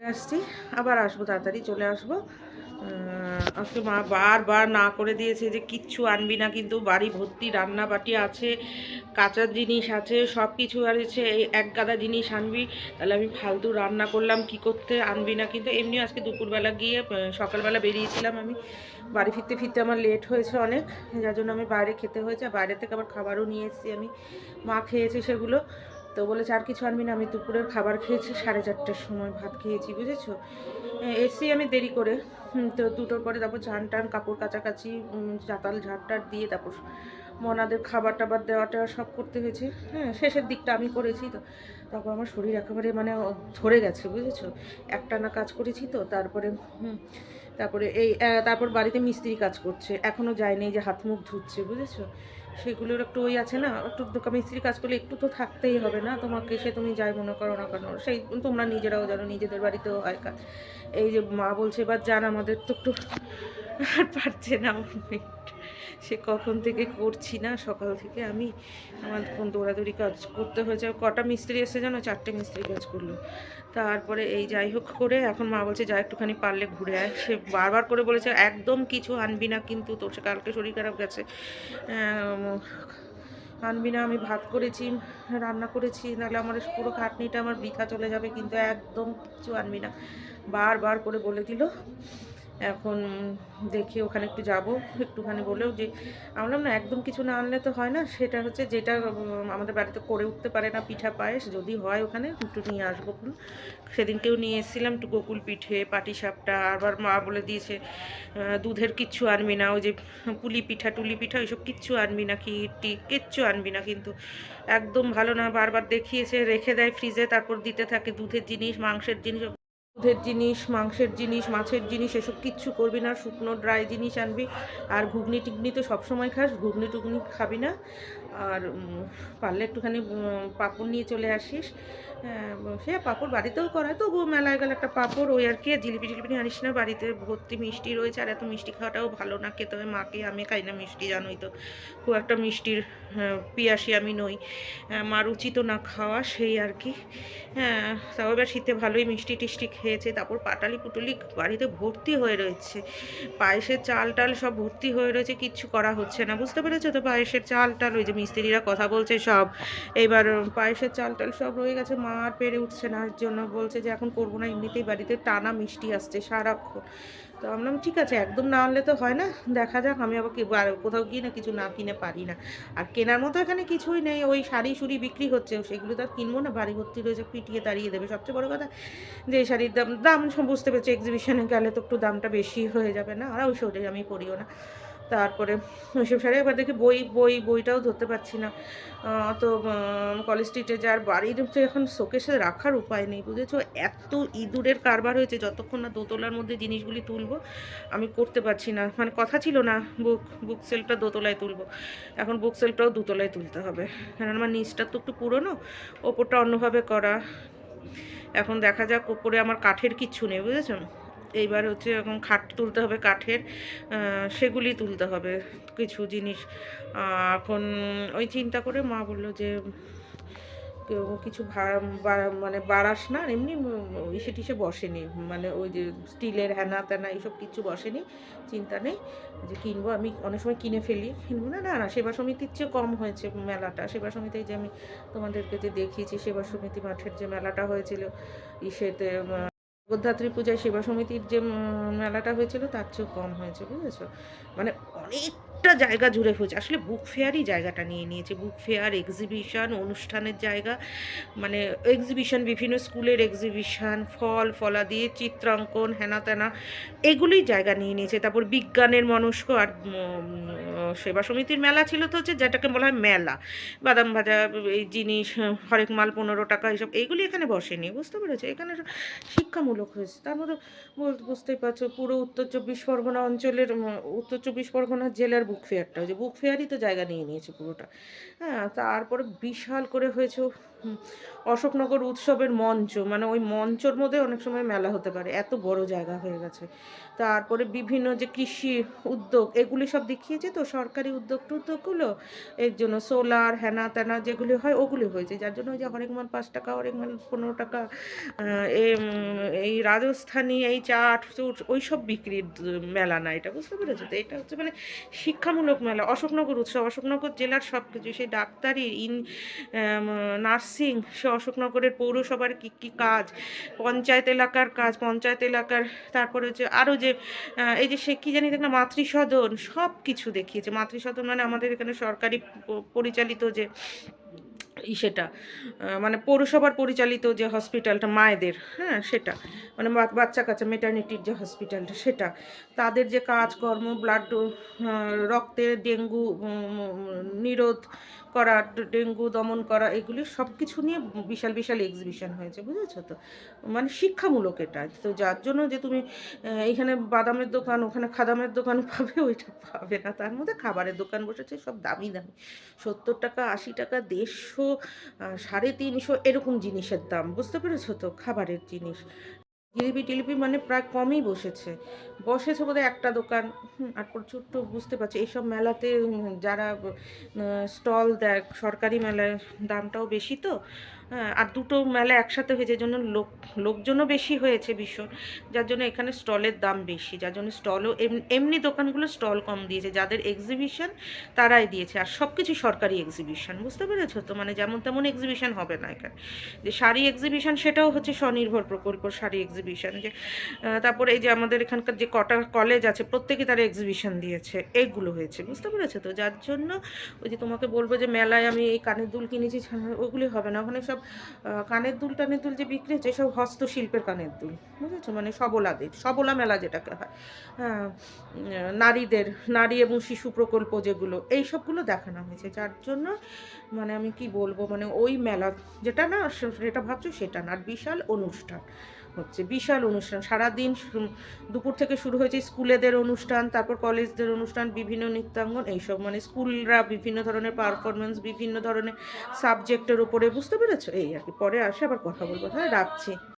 আসছি, আবার আসব, তাড়াতাড়ি চলে আসব। আজকে মা বারবার না করে দিয়েছে যে কিচ্ছু আনবি না, কিন্তু বাড়ি ভর্তি রান্না বাটি আছে কাঁচার জিনিস আছে সব কিছু হচ্ছে এই এক গাদা জিনিস আনবি, তাহলে আমি ফালতু রান্না করলাম, কি করতে আনবি না, কিন্তু এমনি আজকে দুপুরবেলা গিয়ে সকালবেলা বেরিয়েছিলাম আমি। বাড়ি ফিরতে ফিরতে আমার লেট হয়েছে অনেক, যার জন্য আমি বাইরে খেতে হয়েছে বাইরে থেকে আবার খাবারও নিয়ে এসেছি আমি। মা খেয়েছে সেগুলো তো বলেছে, আর কিছু আনবি না, আমি দুপুরের খাবার খেয়েছি, সাড়ে চারটার সময় ভাত খেয়েছি, বুঝেছ? এসি আমি দেরি করে। তো দুটোর পরে তারপর ঝান টান, কাপড় কাচাকাচি জাতাল ঝাঁট দিয়ে তারপর মনাদের খাবার টাবার দেওয়াটা সব করতে হয়েছে। হ্যাঁ শেষের দিকটা আমি করেছি তো। তারপর আমার শরীর একেবারে মানে ধরে গেছে, বুঝেছ? একটানা কাজ করেছি তো, তারপরে তারপরে এই তারপর বাড়িতে মিস্ত্রি কাজ করছে। এখনও যায়নি যে হাত মুখ ধুচ্ছে, বুঝেছ? সেগুলোর একটু ওই আছে না, একটু মিস্ত্রি কাজ করলে একটু তো থাকতেই হবে না তোমাকে, সে তুমি যাই মনে করো না কেন, সেই তোমরা নিজেরাও জানো, নিজেদের বাড়িতেও হয় কাজ। এই যে মা বলছে, এবার জান আমাদের তো একটু আর পারছে না। সে কখন থেকে করছি না, সকাল থেকে আমি আমার কোন দৌড়াদৌড়ি কাজ করতে হয়েছে। কটা মিস্ত্রি এসে জানো? চারটে মিস্ত্রি কাজ করল। তারপরে এই যাই হোক করে এখন মা বলছে, যা একটুখানি পারলে ঘুরে আয়। সে বারবার করে বলেছে, একদম কিছু আনবি না কিন্তু তোর সে কালকে শরীর খারাপ গেছে। আনবি না, আমি ভাত করেছি, রান্না করেছি, নাহলে আমার পুরো খাটনিটা আমার বৃথা চলে যাবে, কিন্তু একদম কিছু আনবি না। বারবার করে বলে দিল। এখন দেখি ওখানে একটু যাব। একটুখানি বলেও যে আমলাম না, একদম কিছু না আনলে তো হয় না। সেটা হচ্ছে যেটা আমাদের বাড়িতে করে উঠতে পারে না পিঠা পায়েস, যদি হয় ওখানে, একটু নিয়ে আসব। সেদিনকেও নিয়ে এসেছিলাম একটু গোকুল পিঠে পাটিসাপটা আবার মা বলে দিয়েছে দুধের কিচ্ছু আনবি না, ওই যে পুলি পিঠা, টুলি পিঠা, ওইসব কিচ্ছু আনবি না, কি টি, কিচ্ছু আনবি না কিন্তু। একদম ভালো না। বারবার দেখিয়েছে, রেখে দেয় ফ্রিজে তারপর দিতে থাকে দুধের জিনিস, মাংসের জিনিস দুধের জিনিস, মাংসের জিনিস, মাছের জিনিস, এসব কিচ্ছু করবি না। শুকনো ড্রাই জিনিস আনবি। আর ঘুগনি টিগনি তো সবসময় খাস ঘুগনি টুগনি খাবি না। আর পারলে একটুখানি পাঁপড় নিয়ে চলে আসিস। সে পাঁপড় বাড়িতেও করায়, তবুও মেলায় গেলে একটা পাঁপড়, ওই আর কি জিলিপি জিলিপি আনিস না, বাড়িতে ভর্তি মিষ্টি রয়েছে, আর এত মিষ্টি খাওয়াটাও ভালো না, খেতে হয় মাকে, আমি খাই না মিষ্টি, জানোই তো। খুব একটা মিষ্টির পিয়াসী আমি নই। মার উচিত না খাওয়া, সেই আর কি। হ্যাঁ তাও এবার শীতে ভালোই মিষ্টি টিষ্টি খেয়েছে, তারপর পাটালি পুটলি বাড়িতে ভর্তি হয়ে রয়েছে। পায়েসের চাল টাল সব ভর্তি হয়ে রয়েছে, কিচ্ছু করা হচ্ছে না, বুঝতে পেরেছ তো? পায়েসের চাল টাল, ওই যে মিস্ত্রিরা কথা বলছে সব। এইবার পায়েসের চাল টাল সব রয়ে গেছে, মা আর পেরে উঠছে না। জন্য বলছে যে, এখন করব না, এমনিতেই বাড়িতে টানা মিষ্টি আসছে সারাক্ষণ। তো আমি বললাম, ঠিক আছে, একদম না আনলে তো হয় না, দেখা যাক, আমি আবার কোথাও গিয়ে না কিছু না কিনে পারি না। আর কেনার মতো এখানে কিছুই নেই, ওই শাড়ি শুড়ি বিক্রি হচ্ছে, সেগুলো তো আর কিনবো না, বাড়ি ভর্তি রয়েছে পিটিয়ে তাড়িয়ে দেবে। সবচেয়ে বড় কথা, যে শাড়ির দাম দাম বুঝতে পেরেছি এক্সিবিশনে গেলে তো একটু দামটা বেশি হয়ে যাবে না, আর ওই শাড়ি আমি পরিও না। তারপরে ওইসব শাড়ি এবার দেখি বই বই, বইটাও ধরতে পারছি না। তো কলেজ স্ট্রিটে যার বাড়ির তো এখন শোকেসে রাখার উপায় নেই, বুঝেছ? এত ইঁদুরের কারবার হয়েছে, যতক্ষণ না দোতলার মধ্যে জিনিসগুলি তুলবো, আমি করতে পারছি না। মানে কথা ছিল না বুক বুক সেলফটা দোতলায় তুলবো। এখন বুক সেলফটাও দোতলায় তুলতে হবে। কারণ আমার নিচটা তো একটু পুরনো, ওপরটা অন্যভাবে করা। এখন দেখা যাক, ওপরে আমার কাঠের কিচ্ছু নেই, বুঝেছ? এইবার হচ্ছে এখন খাট তুলতে হবে, কাঠের সেগুলি তুলতে হবে, কিছু জিনিস। এখন ওই চিন্তা করে মা বলল যে, কেউ কিছু মানে বাড়াস না এমনি ইসে টিসে বসেনি। মানে ওই যে স্টিলের হ্যানা ত্যানা এইসব কিছু বসেনি, চিন্তা নেই যে কিনবো। আমি অনেক সময় কিনে ফেলি। কিনবো না না না, সেবা সমিতির চেয়ে কম হয়েছে মেলাটা। সেবা সমিতি যে আমি তোমাদেরকে যে দেখিয়েছি, সেবা সমিতি মাঠের যে মেলাটা হয়েছিল, ইসেতে জগদ্ধাত্রী পূজায় সেবা সমিতির যে মেলাটা হয়েছিল তার চেয়েও কম হয়েছে বুঝেছ? মানে অনেকটা জায়গা জুড়ে হয়েছে। আসলে বুক ফেয়ারই জায়গাটা নিয়ে নিয়েছে। বুক ফেয়ার এক্সিবিশন অনুষ্ঠানের জায়গা মানে এক্সিবিশন বিভিন্ন স্কুলের এক্সিবিশন ফল, ফলাদি, চিত্রাঙ্কন হেনা তেনা এগুলোই জায়গা নিয়ে নিয়েছে। তারপর বিজ্ঞানের মনস্ক আর সেবা সমিতির মেলা ছিল তো হচ্ছে যেটাকে বলা হয় মেলা। বাদাম ভাজা, এই জিনিস, হরেক মাল পনেরো টাকা এইসব এইগুলি এখানে বসেনি। বুঝতে পেরেছ? এখানে শিক্ষামূলক হয়েছে। তার মধ্যে বুঝতেই পারছ, পুরো উত্তর চব্বিশ পরগনা অঞ্চলের উত্তর চব্বিশ পরগনা জেলার বুক ফেয়ারটা ওই যে বুক ফেয়ারই তো জায়গা নিয়ে নিয়েছে পুরোটা। হ্যাঁ তারপরে বিশাল করে হয়েছে অশোকনগর উৎসবের মঞ্চ মানে ওই মঞ্চর মধ্যে অনেক সময় মেলা হতে পারে, এত বড় জায়গা হয়ে গেছে। তারপরে বিভিন্ন যে কৃষি উদ্যোগ, এগুলি সব দেখিয়েছে তো, সরকারি উদ্যোগ টুদ্যোগগুলো, এর জন্য সোলার হ্যানা ত্যানা যেগুলি হয় ওগুলি হয়েছে, যার জন্য ওই যে হরেক মাল পাঁচ টাকা, হরেক মাল পনেরো টাকা এই রাজস্থানী, এই চাট, চুট, ওই সব বিক্রির মেলা না, এটা বুঝতে পেরেছ? তো এটা হচ্ছে মানে শিক্ষামূলক মেলা, অশোকনগর উৎসব, অশোকনগর জেলার সব কিছু সেই ডাক্তারি, ইন নার্সিং সে অশোকনগরের পৌরসভার কী কী কাজ? পঞ্চায়েত এলাকার কাজ, পঞ্চায়েত এলাকার তারপরে হচ্ছে আরও যে এই যে সে কী জানি দেখলাম মাতৃসদন, সব কিছু দেখিয়েছে। মাতৃসদন মানে আমাদের এখানে সরকারি পরিচালিত যে সেটা মানে পৌরসভার পরিচালিত যে হসপিটালটা, মায়েদের হ্যাঁ সেটা। মানে বাচ্চা কাচ্চা মেটার্নিটির যে হসপিটালটা, সেটা। তাদের যে কাজকর্ম ব্লাড রক্তে, ডেঙ্গু নিরোধ করা, ডেঙ্গু দমন করা, এগুলি সব কিছু নিয়ে বিশাল বিশাল এক্সিবিশন হয়েছে, বুঝেছ তো? মানে শিক্ষামূলক এটা। তো যার জন্য যে তুমি এখানে বাদামের দোকান, ওখানে খাদামের দোকান পাবে, ওইটা পাবে না। তার মধ্যে খাবারের দোকান বসেছে, সব দামি দামি। সত্তর টাকা, আশি টাকা, দেড়শো সাড়ে তিনশো, এরকম জিনিসের দাম, বুঝতে পেরেছ তো? খাবারের জিনিস। জিলিপি টিলিপি মানে প্রায় কমই বসেছে। বসেছে বোধহয় একটা দোকান। আর প্রচুর তো বুঝতে পারছি, এইসব মেলাতে যারা স্টল দেয়, সরকারি মেলায় দামটাও বেশি তো। আর দুটো মেলা একসাথে হয়েছে জন্য লোক, লোকজনও বেশি হয়েছে ভীষণ। যার জন্য এখানে স্টলের দাম বেশি, যার জন্য স্টলও এমনি দোকানগুলো স্টল কম দিয়েছে, যাদের এক্সিবিশন তারাই দিয়েছে, আর সব কিছু সরকারি এক্সিবিশন বুঝতে পেরেছ? তো মানে যেমন তেমন এক্সিবিশন হবে না এখানে। যে শাড়ি এক্সিবিশন সেটাও হচ্ছে স্বনির্ভর প্রকল্প শাড়ি এক্সিবিশন যে তারপরে এই যে আমাদের এখানকার যে কটা কলেজ আছে, প্রত্যেকে তারা এক্সিবিশন দিয়েছে এইগুলো হয়েছে, বুঝতে পেরেছ? তো যার জন্য ওই যে তোমাকে বলব যে মেলায় আমি এই কানের দুল কিনেছি ওগুলি হবে না। ওখানে সব কানের দুল টানের দুল যে বিক্রি হচ্ছে সব হস্তশিল্পের কানের দুল, বুঝেছ? মানে সবলাদের, সবলা মেলা যেটাকে হয়। হ্যাঁ নারীদের, নারী এবং শিশু প্রকল্প যেগুলো, এই সবগুলো দেখানো হয়েছে। যার জন্য মানে আমি কি বলব মানে ওই মেলা, যেটা না যেটা ভাবছ, সেটা না, আর বিশাল অনুষ্ঠান। হচ্ছে। বিশাল অনুষ্ঠান। সারাদিন দিন দুপুর থেকে শুরু হয়েছে স্কুলেদের অনুষ্ঠান, তারপর কলেজদের অনুষ্ঠান, বিভিন্ন নৃত্যাঙ্গন, এইসব। মানে স্কুলরা বিভিন্ন ধরনের পারফরমেন্স বিভিন্ন ধরনের সাবজেক্টের উপরে। বুঝতে পেরেছ? এই আর কি। পরে আসে, আবার কথা বলব। হ্যাঁ রাখছি।